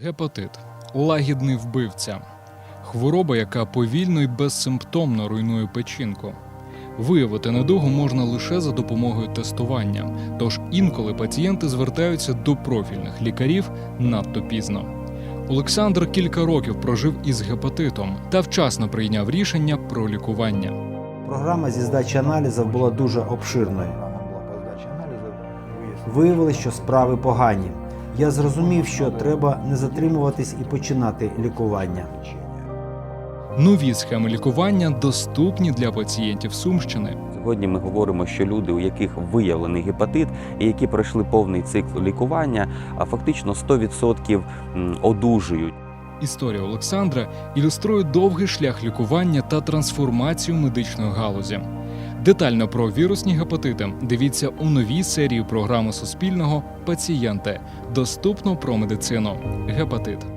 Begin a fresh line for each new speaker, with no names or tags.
Гепатит лагідний вбивця. Хвороба, яка повільно і безсимптомно руйнує печінку. Виявити недугу можна лише за допомогою тестування, тож інколи пацієнти звертаються до профільних лікарів надто пізно. Олександр кілька років прожив із гепатитом та вчасно прийняв рішення про лікування.
Програма зі здачі аналізів була дуже обширною. Виявилось, що справи погані. Я зрозумів, що треба не затримуватись і починати лікування.
Нові схеми лікування доступні для пацієнтів Сумщини.
Сьогодні ми говоримо, що люди, у яких виявлений гепатит і які пройшли повний цикл лікування, а фактично 100% м, одужують.
Історія Олександра ілюструє довгий шлях лікування та трансформацію медичної галузі. Детально про вірусні гепатити дивіться у новій серії програми Суспільного Пацієнти. Доступно про медицину. Гепатит.